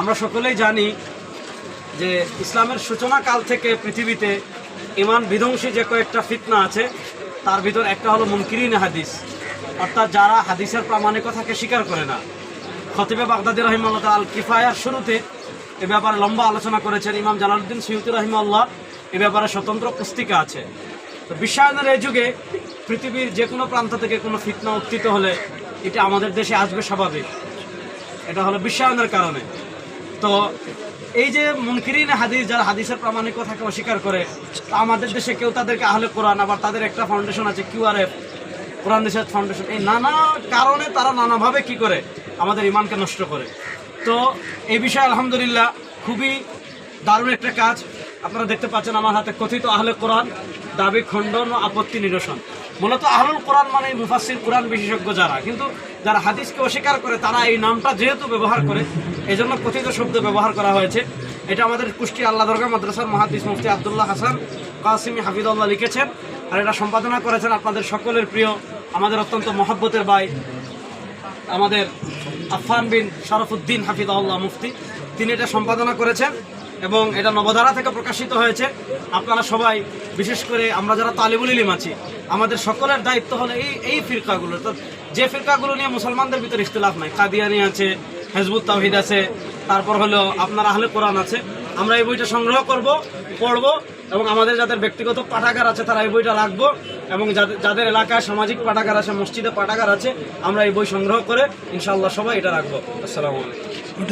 আমরা সকলেই জানি যে ইসলামের সূচনা কাল থেকে পৃথিবীতে ইমান বিধ্বংসী যে কয়েকটা ফিতনা আছে, তার ভিতর একটা হলো মুনকিরিন হাদিস। অর্থাৎ যারা হাদিসের প্রামাণিকতাকে স্বীকার করে না। খতিবে বাগদাদি রহিমাল্লাহ আল কিফায়ার শুরুতে এ ব্যাপারে লম্বা আলোচনা করেছেন ইমাম জালালউদ্দিন সৈয়দ রহিমাল্লাহ এ ব্যাপারে স্বতন্ত্র পুস্তিকা আছে। তো বিশ্বায়নের এই যুগে পৃথিবীর যে কোনো প্রান্ত থেকে কোনো ফিতনা উত্থিত হলে এটা আমাদের দেশে আসবে স্বাভাবিক। এটা হলো বিশ্বায়নের কারণে। তো এই যে মুনকিরিন হাদিস, যারা হাদিসের প্রামাণিকতাকে অস্বীকার করে, তা আমাদের দেশে কেউ তাদেরকে আহলে কোরআন, আবার তাদের একটা ফাউন্ডেশন আছে কিউআরএফ কোরআন দেশের ফাউন্ডেশন এই নানা কারণে তারা নানাভাবে কি করে? আমাদের ইমানকে নষ্ট করে। তো এই বিষয়ে আলহামদুলিল্লাহ খুবই দারুণ একটা কাজ। আপনারা দেখতে পাচ্ছেন আমার হাতে কথিত আহলে কোরআন, দাবি, খণ্ডন ও আপত্তি নিরসন। মূলত আহলুল কোরআন মানে মুফাসির কোরআন বিশেষজ্ঞ যারা। কিন্তু যারা হাদিসকে অস্বীকার করে, তারা এই নামটা যেহেতু ব্যবহার করে এই জন্য কথিত শব্দ ব্যবহার করা হয়েছে। এটা আমাদের কুষ্টি আল্লাহ দরগা মাদ্রাসার মহাদিস মুফতি আবদুল্লাহ হাসান কাসিমি হাফিদুল্লাহ লিখেছেন। আর এটা সম্পাদনা করেছেন আপনাদের সকলের প্রিয়, আমাদের অত্যন্ত মহব্বতের ভাই, আমাদের আফফান বিন শরফুদ্দিন হাফিদাউল্লাহ মুফতি। তিনি এটা সম্পাদনা করেছেন। এবং এটা নবধারা থেকে প্রকাশিত হয়েছে। আপনারা সবাই, বিশেষ করে আমরা যারা তালিবুল ইলিম আছি, আমাদের সকলের দায়িত্ব হলো এই এই ফিরকাগুলো। তো যে ফিরকাগুলো নিয়ে মুসলমানদের ভিতরে ইখতিলাফ নাই। কাদিয়ানি আছে, হেজবুত তাহিদ আছে, তারপর হলো আপনার আহলে কোরআন আছে। আমরা এই বইটা সংগ্রহ করব, পড়ব এবং আমাদের যাদের ব্যক্তিগত পাঠাগার আছে তারা এই বইটা রাখব এবং যাদের যাদের এলাকায় সামাজিক পাঠাগার আছে, মসজিদে পাঠাগার আছে, আমরা এই বই সংগ্রহ করে ইনশাআল্লাহ সবাই এটা রাখব। আসসালামু আলাইকুম।